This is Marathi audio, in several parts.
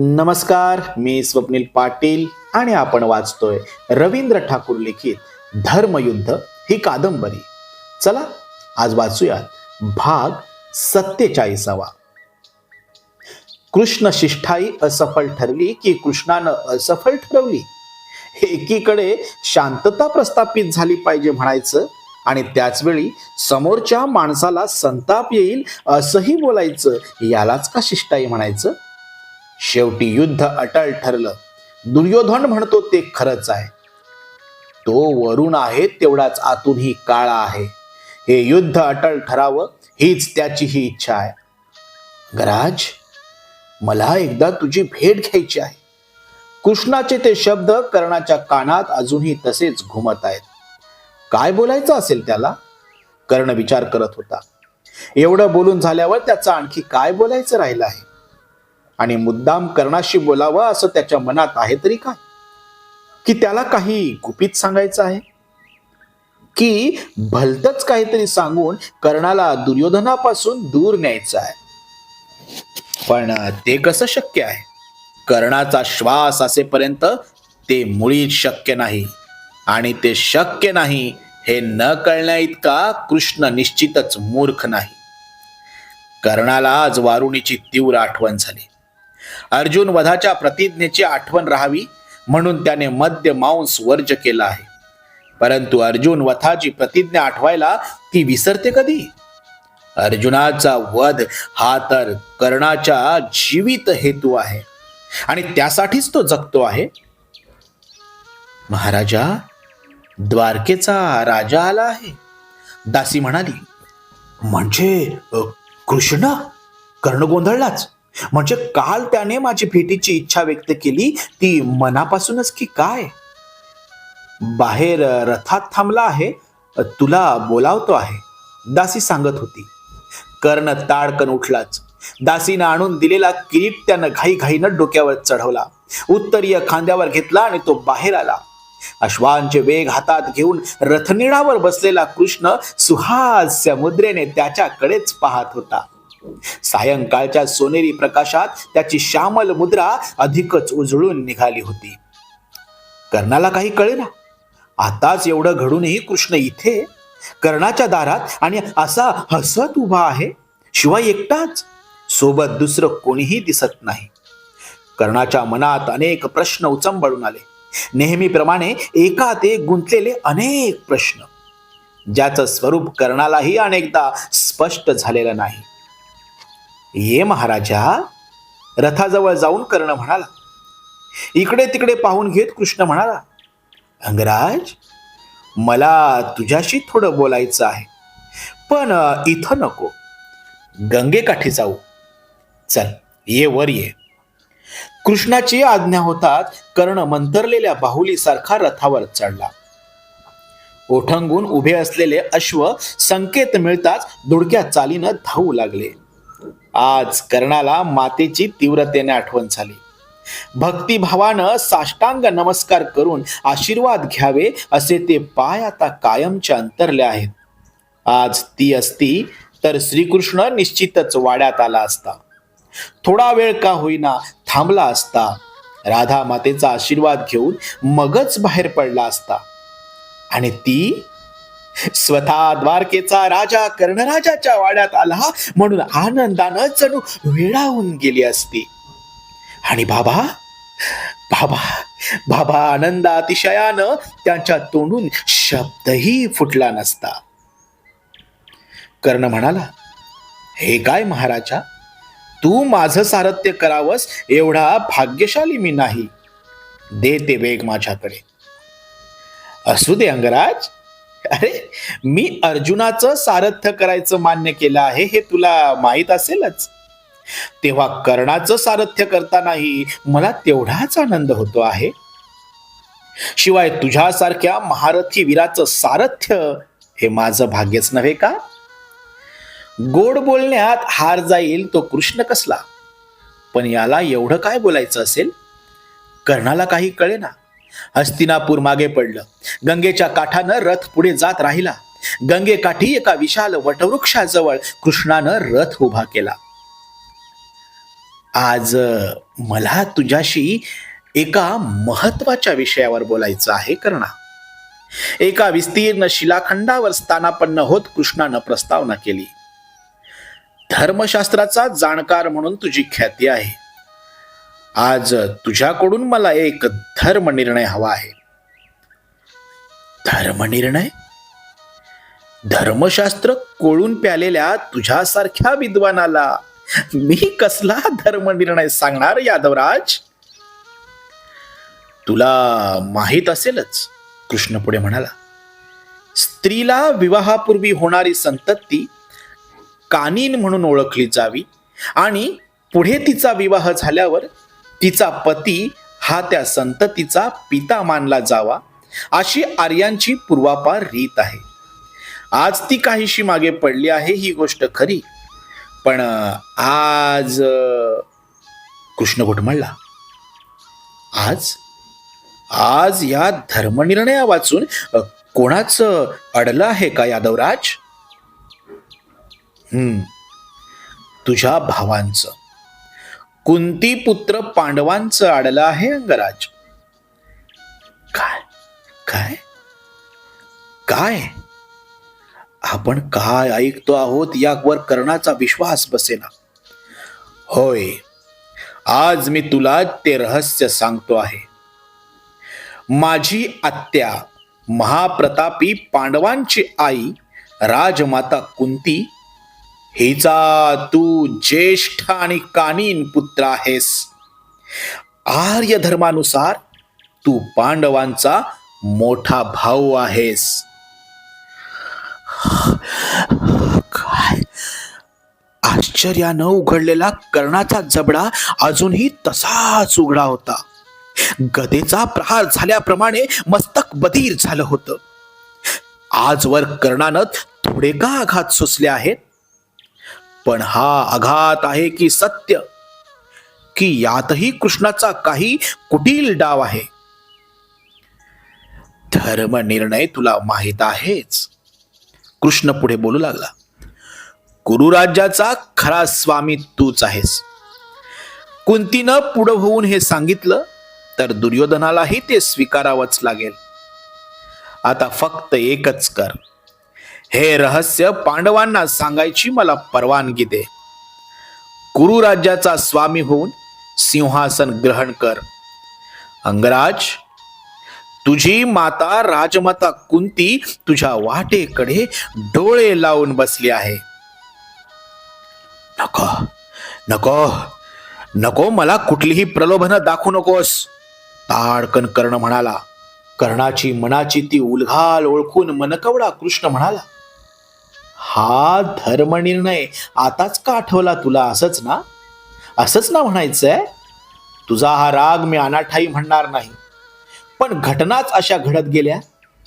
नमस्कार मी स्वप्नील पाटील आणि आपण वाचतोय रवींद्र ठाकूर लिखित धर्मयुद्ध ही कादंबरी. चला आज वाचूयात भाग सत्तेचाळीसावा. कृष्ण शिष्ठाई असफल ठरली की कृष्णानं असफल ठरवली. एकीकडे शांतता प्रस्थापित झाली पाहिजे म्हणायचं आणि त्याच वेळी समोरच्या माणसाला संताप येईल असंही बोलायचं यालाच का शिष्टाई म्हणायचं? शेवटी युद्ध अटळ ठरलं. दुर्योधन म्हणतो ते खरंच आहे. तो वरून आहे तेवढाच आतूनही काळा आहे. हे युद्ध अटळ ठरावं हीच त्याची ही इच्छा आहे. गराज मला एकदा तुझी भेट घ्यायची आहे. कृष्णाचे ते शब्द कर्णाच्या कानात अजूनही तसेच घुमत आहेत. काय बोलायचं असेल त्याला? कर्ण विचार करत होता. एवढं बोलून झाल्यावर त्याचं आणखी काय बोलायचं राहिलं आहे? आणि मुद्दाम कर्णाशी बोलावं असं त्याच्या मनात आहे तरी काय? की त्याला काही गुपित सांगायचं आहे? की भलतच काहीतरी सांगून कर्णाला दुर्योधनापासून दूर न्यायचं आहे? पण ते कसं शक्य आहे? कर्णाचा श्वास असेपर्यंत ते मुळीच शक्य नाही. आणि ते शक्य नाही हे न कळण्या इतका कृष्ण निश्चितच मूर्ख नाही. कर्णाला आज वारुणीची तीव्र आठवण झाली. अर्जुन वधाच्या प्रतिज्ञेची आठवण राहावी म्हणून त्याने मद्य मांस वर्ज केला आहे. परंतु अर्जुन वधाची प्रतिज्ञा आठवायला ती विसरते कधी? अर्जुनाचा वध हा तर कर्णाच्या जीवित हेतू आहे आणि त्यासाठीच तो जगतो आहे. महाराजा द्वारकेचा राजा आला आहे. दासी म्हणाली म्हणजे कृष्ण कर्ण गोंधळलाच म्हणजे काल त्याने माझी भेटीची इच्छा व्यक्त केली ती मनापासूनच की काय? बाहेर रथात थांबला आहे तुला बोलावतो आहे दासी सांगत होती. कर्ण ताडकन उठलाच. दासीनं आणून दिलेला किरीट त्यानं घाईघाईनं डोक्यावर चढवला. उत्तरीय खांद्यावर घेतला आणि तो बाहेर आला. अश्वांचे वेग हातात घेऊन रथनिळावर बसलेला कृष्ण सुहास समुद्रेने त्याच्याकडेच पाहत होता. सायंकाळच्या सोनेरी प्रकाशात त्याची श्यामल मुद्रा अधिकच उजळून निघाली होती. कर्णाला काही कळेना. आताच एवढं घडूनही कृष्ण इथे कर्णाच्या दारात आणि असा हसत उभा आहे शिवाय एकटाच. सोबत दुसरं कोणीही दिसत नाही. कर्णाच्या मनात अनेक प्रश्न उचंबळून आले. नेहमीप्रमाणे एकात एक गुंतलेले अनेक प्रश्न. ज्याचं स्वरूप कर्णालाही अनेकदा स्पष्ट झालेलं नाही. ये महाराजा रथाजवळ जाऊन कर्ण म्हणाला इकडे तिकडे पाहून घेत कृष्ण म्हणाला अंगराज मला तुझ्याशी थोडं बोलायचं आहे पण इथं नको. गंगेकाठी जाऊ. चल ये वर ये. कृष्णाची आज्ञा होतात कर्ण मंतरलेल्या बाहुलीसारखा रथावर चढला. ओठंगून उभे असलेले अश्व संकेत मिळताच दुडक्या चालीनं धावू लागले. आज कर्णाला मातेची तीव्रतेने आठवण झाली. भक्तिभावानं साष्टांग नमस्कार करून आशीर्वाद घ्यावे असे ते पाय आता कायमच्या अंतरले आहेत. आज ती असती तर श्रीकृष्ण निश्चितच वाड्यात आला असता. थोडा वेळ का होईना थांबला असता. राधा मातेचा आशीर्वाद घेऊन मगच बाहेर पडला असता. आणि ती स्वतः द्वारकेचा राजा कर्णराजाच्या वाड्यात आला म्हणून आनंदानं जणू वेळावून गेली असती. आणि बाबा बाबा बाबा आनंद अतिशयानं त्यांच्या तोंडून शब्दही फुटला नसता. कर्ण म्हणाला हे काय महाराजा? तू माझं सारथ्य करावंस एवढा भाग्यशाली मी नाही. दे ते वेग माझ्याकडे. असू दे अंगराज. अरे मी अर्जुनाचं सारथ्य करायचं मान्य केलं आहे हे तुला माहीत असेलच. तेव्हा कर्णाचं सारथ्य करतानाही मला तेवढाच आनंद होतो आहे. शिवाय तुझ्यासारख्या महारथी वीराचं सारथ्य हे माझं भाग्यच नव्हे का? गोड बोलण्यात हार जाईल तो कृष्ण कसला? पण याला एवढं काय बोलायचं असेल? कर्णाला काही कळेना. हस्तिनापूर मागे पडलं. गंगेच्या काठानं रथ पुढे जात राहिला. गंगेकाठी एका विशाल वटवृक्षाजवळ कृष्णानं रथ उभा केला. आज मला तुझ्याशी एका महत्त्वाच्या विषयावर बोलायचं आहे करणा. एका विस्तीर्ण शिलाखंडावर स्थानापन्न होत कृष्णानं प्रस्तावना केली. धर्मशास्त्राचा जाणकार म्हणून तुझी ख्याती आहे. आज तुझ्याकडून मला एक धर्मनिर्णय हवा आहे. धर्मनिर्णय? धर्मशास्त्र कोळून प्यालेल्या तुझ्यासारख्या विद्वानाला मी कसला धर्मनिर्णय सांगणार यादवराज? तुला माहीत असेलच कृष्ण पुढे म्हणाला स्त्रीला विवाहापूर्वी होणारी संतती कानीन म्हणून ओळखली जावी आणि पुढे तिचा विवाह झाल्यावर तिचा पती हा त्या संततीचा पिता मानला जावा अशी आर्यांची पूर्वापार रीत आहे. आज ती काहीशी मागे पडली आहे ही गोष्ट खरी पण आज कृष्ण घुटमळला आज आज या धर्मनिर्णया वाचून कोणाच कोणाचं अडलं आहे का यादवराज? हम्म तुझ्या भावांचं. कुंती पुत्र पांडवांचं आडलं आहे अंगराज. काय? काय? काय? आपण काय ऐकतो आहोत यावर कर्णाचा विश्वास बसेना. होय आज मी तुला ते रहस्य सांगतो आहे. माझी आत्या महाप्रतापी पांडवांची आई राजमाता कुंती हिचा तू ज्येष्ठ आणि कानीन पुत्र आहेस. आर्य धर्मानुसार तू पांडवांचा मोठा भाऊ आहेस. काय? आश्चर्यानं उघडलेला कर्णाचा जबडा अजूनही तसाच उघडा होता. गदेचा प्रहार झाल्याप्रमाणे मस्तक बधीर झालं होतं. आजवर कर्णानं थोडे का आघात सुसले आहेत? पण हा आघात आहे की सत्य? की यातही कृष्णाचा काही कुटील डाव आहे? धर्म निर्णय तुला माहीत आहेच. कृष्ण पुढे बोलू लागला. गुरुराज्याचा खरा स्वामी तूच आहेस. कुंतीनं पुढं होऊन हे सांगितलं तर दुर्योधनालाही ते स्वीकारावंच लागेल. आता फक्त एकच कर. हे रहस्य पांडवांना सांगायची मला परवानगी दे. कुरु राज्याचा स्वामी होऊन सिंहासन ग्रहण कर. अंगराज तुझी माता राजमाता कुंती तुझ्या वाटेकडे डोळे लावून बसली आहे. नको नको नको मला कुठलीही प्रलोभनं दाखवू नकोस ताडकन कर्ण म्हणाला. कर्णाची मनाची ती उलघाल ओळखून मनकवडा कृष्ण म्हणाला. हा धर्मनिर्णय आताच का आठवला तुला? असंच ना? असंच ना म्हणायचंय? तुझा हा राग मी अनाठाई म्हणणार नाही. पण घटनाच अशा घडत गेल्या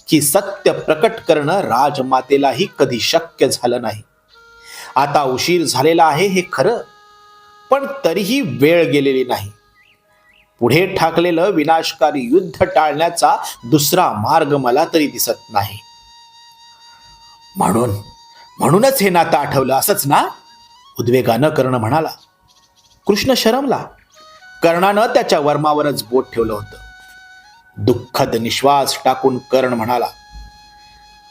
की सत्य प्रकट करणं राजमातेलाही कधी शक्य झालं नाही. आता उशीर झालेला आहे हे खरं पण तरीही वेळ गेलेली नाही. पुढे ठाकलेलं विनाशकारी युद्ध टाळण्याचा दुसरा मार्ग मला तरी दिसत नाही. म्हणून म्हणूनच हे नातं आठवलं असंच ना? उद्वेगानं कर्ण म्हणाला कृष्ण शरमला. कर्णानं त्याच्या वर्मावरच बोट ठेवलं होतं. दुःखद निश्वास टाकून कर्ण म्हणाला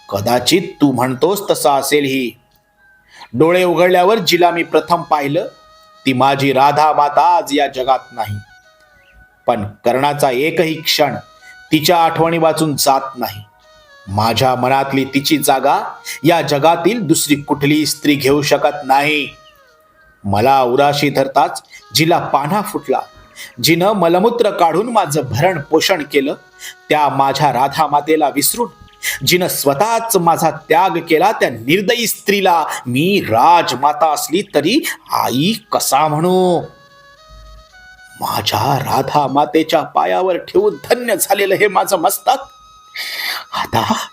कदाचित तू म्हणतोस तसा असेल ही. डोळे उघडल्यावर जिला मी प्रथम पाहिलं ती माझी राधा माता आज या जगात नाही. पण कर्णाचा एकही क्षण तिच्या आठवणी वाचून जात नाही. माझ्या मनातली तिची जागा या जगातील दुसरी कुठली स्त्री घेऊ शकत नाही. मला उराशी धरताच जिला पान्हा फुटला. जिनं मलमूत्र काढून माझं भरण पोषण केलं त्या माझ्या राधा मातेला विसरून जिनं स्वतःच माझा त्याग केला त्या निर्दयी स्त्रीला मी राजमाता असली तरी आई कसा म्हणू? माझ्या राधा मातेच्या पायावर ठेवून धन्य झालेलं हे माझं मस्तक. आता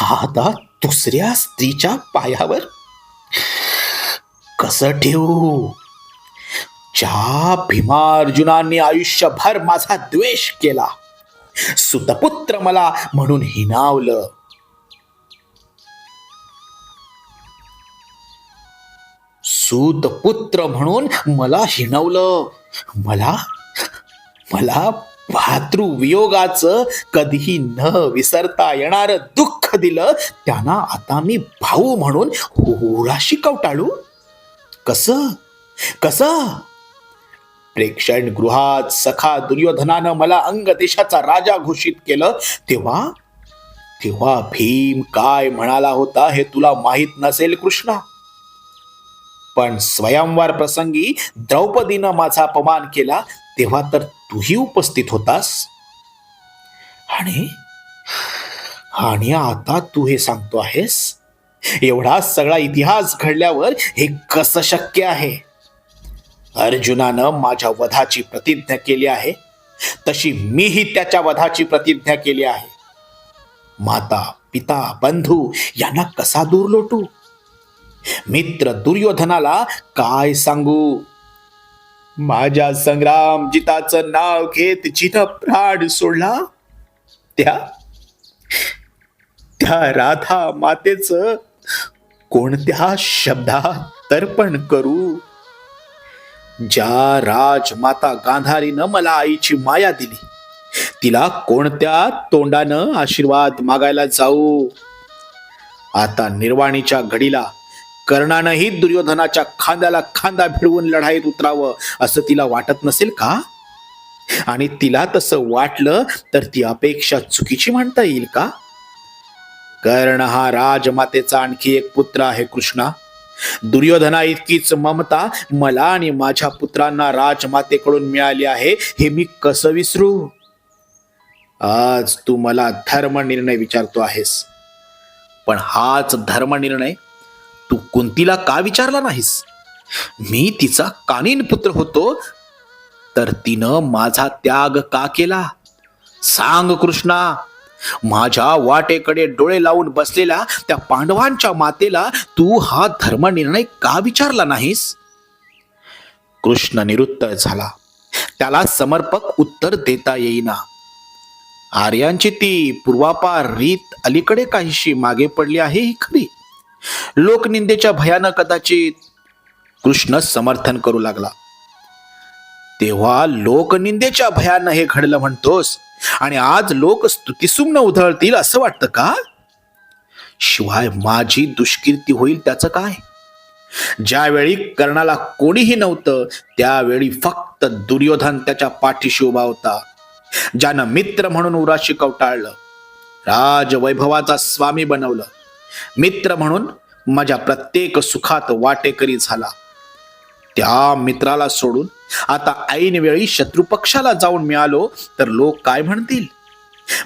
आता दुसऱ्या स्त्रीच्या पायावर. कस ठेवू? ज्या भीमार्जुनांनी आयुष्यभर माझा द्वेष केला सुतपुत्र मला म्हणून हिनावलं सुतपुत्र म्हणून मला हिणवलं. मला मला भातृवियोगाचं कधीही न विसरता येणार दुःख दिलं त्यांना आता मी भाऊ म्हणून होराशी कवटाळू कस? कस? प्रेक्षण गृहात सखा दुर्योधनानं मला अंग देशाचा राजा घोषित केलं. तेव्हा? तेव्हा भीम काय म्हणाला होता हे तुला माहीत नसेल कृष्णा. पण स्वयंवर प्रसंगी द्रौपदीनं माझा अपमान केला. तेव्हा तर तूही उपस्थित होतास. आणि? आणि आता तू हे सांगतो आहेस एवढा सगळा इतिहास घडल्यावर हे कसं शक्य आहे? अर्जुनानं माझ्या वधाची प्रतिज्ञा केली आहे तशी मीही त्याच्या वधाची प्रतिज्ञा केली आहे. माता पिता बंधू यांना कसा दूर लोटू? मित्र दुर्योधनाला काय सांगू? माझ्या संग्राम जिताचं नाव घेत जिथं प्राण सोडला त्या त्या राधा मातेच कोणत्या शब्दात तर्पण करू? ज्या राजमाता गांधारीनं मला आईची माया दिली तिला कोणत्या तोंडानं आशीर्वाद मागायला जाऊ? आता निर्वाणीच्या घडीला कर्णानंही दुर्योधनाच्या खांद्याला खांदा भिडवून लढाईत उतरावं असं तिला वाटत नसेल का? आणि तिला तसं वाटलं तर ती अपेक्षा चुकीची म्हणता येईल का? कर्ण हा राजमातेचा आणखी एक पुत्र आहे कृष्णा. दुर्योधना इतकीच ममता मला आणि माझ्या पुत्रांना राजमातेकडून मिळाली आहे हे मी कसं विसरू? आज तू मला धर्म निर्णय विचारतो आहेस. पण हाच धर्म निर्णय तू कुंतीला का विचारला नाहीस? मी तिचा कानीन पुत्र होतो तर तिनं माझा त्याग का केला? सांग कृष्णा माझ्या वाटेकडे डोळे लावून बसलेल्या त्या पांडवांच्या मातेला तू हा धर्मनिर्णय का विचारला नाहीस? कृष्ण निरुत्तर झाला. त्याला समर्पक उत्तर देता येईना. आर्यांची ती पूर्वापार रीत अलीकडे काहीशी मागे पडली आहे ही खरी. लोकनिंदेच्या भयानं कदाचित कृष्ण समर्थन करू लागला. तेव्हा लोकनिंदेच्या भयानं हे घडलं म्हणतोस आणि आज लोक स्तुतीसुम्न उधळतील असं वाटतं का? शिवाय माझी दुष्कीर्ती होईल त्याचं काय? ज्यावेळी कर्णाला कोणीही नव्हतं त्यावेळी फक्त दुर्योधन त्याच्या पाठीशी उभा होता ज्यानं मित्र म्हणून उराशी कवटाळलं राजवैभवाचा स्वामी बनवलं मित्र म्हणून माझ्या प्रत्येक सुखात वाटेकरी झाला. त्या मित्राला सोडून आता ऐन वेळी शत्रुपक्षाला जाऊन मिळालो तर लोक काय म्हणतील?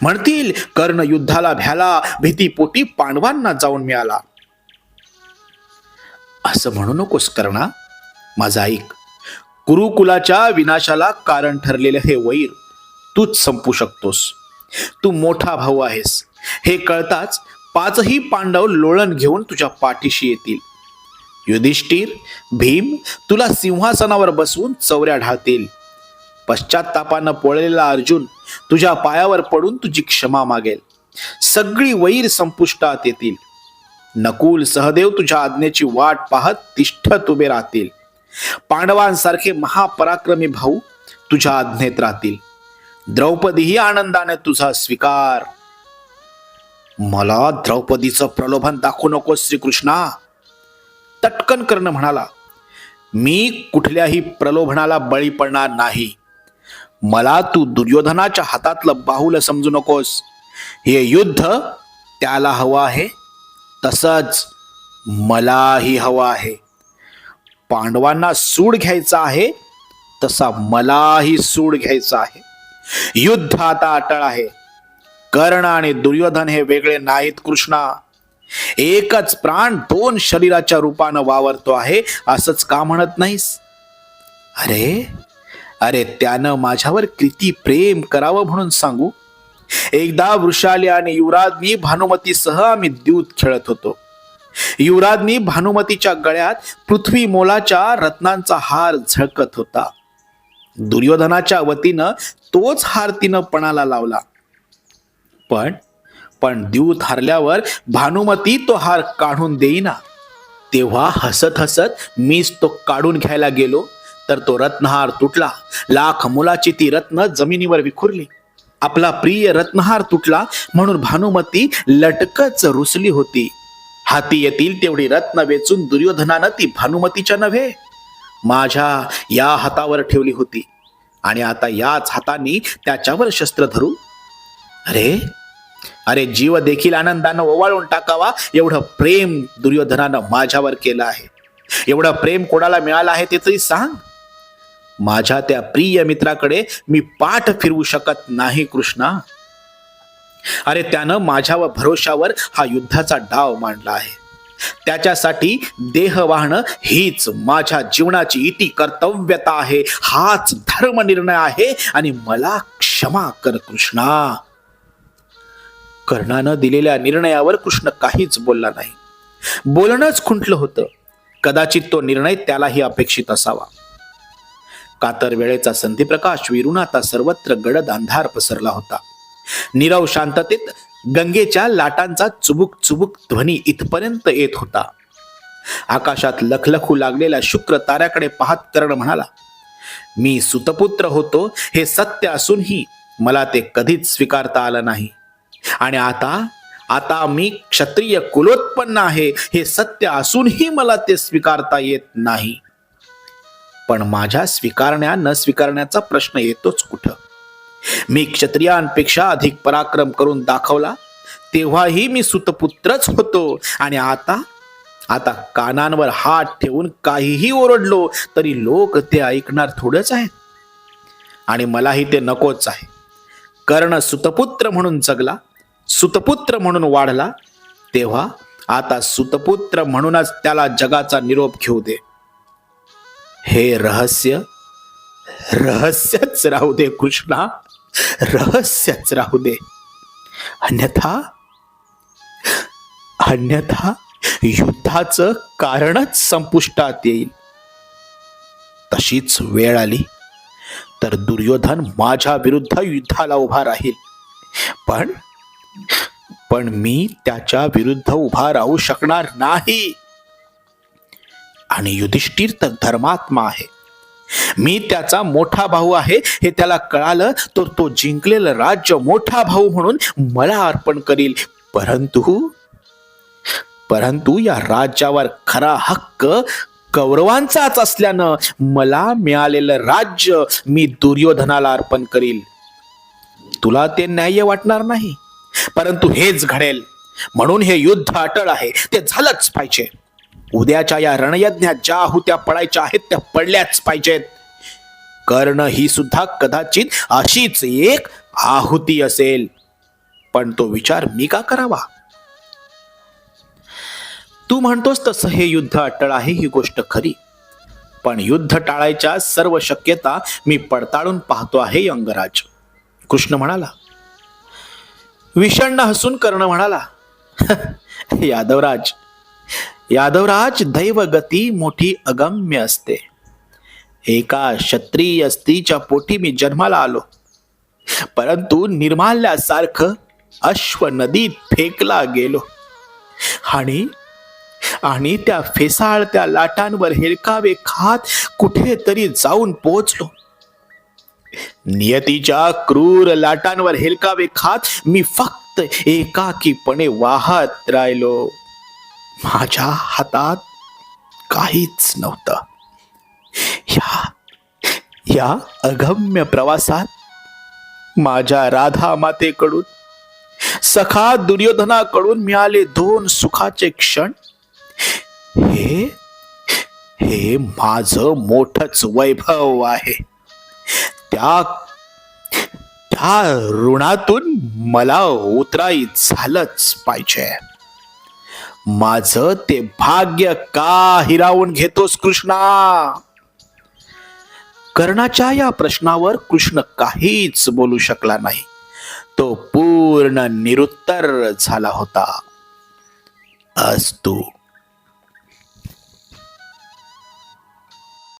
म्हणतील कर्ण युद्धाला भ्याला भीतीपोटी पांडवांना जाऊन मिळाला. असं म्हणू नकोस कर्णा. माझा ऐक कुरुकुलाच्या विनाशाला कारण ठरलेलं हे वैर तूच संपू शकतोस. तू मोठा भाऊ आहेस. हे कळताच पाचही पांडव लोळण घेऊन तुझ्या पाठीशी येतील. युधिष्ठिर भीम तुला सिंहासनावर बसवून चौऱ्या ढाळतील. पश्चातापानं पोळलेला अर्जुन तुझ्या पायावर पडून तुझी क्षमा मागेल. सगळी वैर संपुष्टात येतील. नकुल सहदेव तुझ्या आज्ञेची वाट पाहत तिष्ठत उभे राहतील. पांडवांसारखे महापराक्रमी भाऊ तुझ्या आज्ञेत राहतील. द्रौपदीही आनंदाने तुझा स्वीकार. मला द्रौपदीचं प्रलोभन दाखवू नको श्रीकृष्णा. तटकन कर्ण म्हणाला मी कुठल्याही प्रलोभनाला बळी पडणार नाही. मला तू दुर्योधनाच्या हातातलं बाहुलं समजू नकोस. हे युद्ध त्याला हवं आहे तसंच मलाही हवं आहे. पांडवांना सूड घ्यायचा आहे तसा मलाही सूड घ्यायचा आहे. युद्ध आता अटळ आहे. कर्ण आणि दुर्योधन हे वेगळे नाहीत कृष्णा. एकच प्राण दोन शरीराच्या रूपानं वावरतो आहे असंच का म्हणत नाहीस? अरे अरे त्यानं माझ्यावर किती प्रेम करावं म्हणून सांगू? एकदा वृषाली आणि युवराजनी भानुमतीसह आम्ही द्यूत खेळत होतो. युवराजनी भानुमतीच्या गळ्यात पृथ्वी मोलाच्या रत्नांचा हार झळकत होता. दुर्योधनाच्या वतीनं तोच हार तिनं पणाला लावला. पण पण द्यूत थारल्यावर भानुमती तो हार काढून देईना. तेव्हा हसत हसत मीच तो काढून घ्यायला गेलो तर तो रत्नहार तुटला. लाख मुलाची ती रत्न जमिनीवर विखुरली. आपला प्रिय रत्नहार तुटला म्हणून भानुमती लटकच रुसली होती. हाती येतील तेवढी रत्न वेचून दुर्योधनानं ती भानुमतीच्या नव्हे. माझ्या या हातावर ठेवली होती. आणि आता याच हाताने त्याच्यावर शस्त्र धरू अरे अरे जीव देखील आनंदानं ओवाळून टाकावा एवढं प्रेम दुर्योधनानं माझ्यावर केलं आहे. एवढं प्रेम कोणाला मिळालं आहे ते तरी सांग. माझ्या त्या प्रिय मित्राकडे मी पाठ फिरवू शकत नाही कृष्णा. अरे त्यानं माझ्यावर भरोशावर हा युद्धाचा डाव मांडला आहे. त्याच्यासाठी देह वाहणं हीच माझ्या जीवनाची इति कर्तव्यता आहे. हाच धर्मनिर्णय आहे आणि मला क्षमा कर कृष्णा. कर्णानं दिलेल्या निर्णयावर कृष्ण काहीच बोलला नाही. बोलणंच खुंटलं होतं. कदाचित तो निर्णय त्यालाही अपेक्षित असावा. कातर वेळेचा संधिप्रकाश विरून आता सर्वत्र गडद अंधार पसरला होता. नीरव शांततेत गंगेच्या लाटांचा चुबुक चुबुक ध्वनी इथपर्यंत येत होता. आकाशात लखलखू लागलेल्या शुक्र ताऱ्याकडे पाहत कर्ण म्हणाला मी सुतपुत्र होतो हे सत्य असूनही मला ते कधीच स्वीकारता आलं नाही. आणि आता आता मी क्षत्रिय कुलोत्पन्न आहे हे सत्य असूनही मला ते स्वीकारता येत नाही. पण माझ्या स्वीकारण्या न स्वीकारण्याचा प्रश्न येतोच कुठं? मी क्षत्रियांपेक्षा अधिक पराक्रम करून दाखवला तेव्हाही मी सुतपुत्रच होतो. आणि आता आता कानांवर हात ठेवून काहीही ओरडलो तरी लोक ते ऐकणार थोडंच आहेत. आणि मलाही ते नकोच आहे. कर्ण सुतपुत्र म्हणून जगला सुतपुत्र म्हणून वाढला तेव्हा आता सुतपुत्र म्हणूनच त्याला जगाचा निरोप घेऊ दे. हे रहस्य रहस्यच राहू दे कृष्णा रहस्यच राहू दे. अन्यथा अन्यथा युद्धाचं कारणच संपुष्टात येईल. तशीच वेळ आली तर दुर्योधन माझ्या विरुद्ध युद्धाला उभा राहील. पण पण मी त्याच्या विरुद्ध उभा राहू शकणार नाही. आणि युधिष्ठिर तर धर्मात्मा आहे. मी त्याचा मोठा भाऊ आहे हे त्याला कळालं तर तो जिंकलेलं राज्य मोठा भाऊ म्हणून मला अर्पण करील. परंतु परंतु या राज्यावर खरा हक्क कौरवांचाच असल्यानं मला मिळालेलं राज्य मी दुर्योधनाला अर्पण करील. तुला ते न्याय्य वाटणार नाही? परंतु हेच घडेल. म्हणून हे युद्ध अटळ आहे. ते झालंच पाहिजे. उद्याच्या या रणयज्ञात ज्या आहुत्या पडायच्या आहेत त्या पडल्याच पाहिजेत. कर्ण ही सुद्धा कदाचित अशीच एक आहुती असेल. पण तो विचार मी का करावा? तू म्हणतोस तसं हे युद्ध अटळ आहे ही गोष्ट खरी. पण युद्ध टाळायच्या सर्व शक्यता मी पडताळून पाहतो आहे अंगराज कृष्ण म्हणाला विषण्ण हसून कर्ण म्हणाला यादवराज यादवराज दैवगती मोठी अगम्य असते. एका क्षत्रिय स्त्रीच्या पोटी मी जन्माला आलो. परंतु निर्माल्यासारखं अश्व नदीत फेकला गेलो. आणि आणि त्या फेसाळत्या लाटांवर हेलकावे खात कुठेतरी जाऊन पोहोचलो नियतीच्या क्रूर लाटांवर हेलकावे खात मी फक्त एकाकीपणे वाहत राहिलो. माझ्या हातात काहीच नव्हतं. या या अगम्य प्रवासात माझ्या राधा मातेकडून सखा दुर्योधनाकडून मिळाले दोन सुखाचे क्षण. हे हे माझ मोठच वैभव आहे. त्या त्या ऋणातून मला उतराई झालंच पाहिजे. माझ ते भाग्य का हिरावून घेतोस कृष्णा? कर्णाच्या या प्रश्नावर कृष्ण काहीच बोलू शकला नाही. तो पूर्ण निरुत्तर झाला होता. अस्तू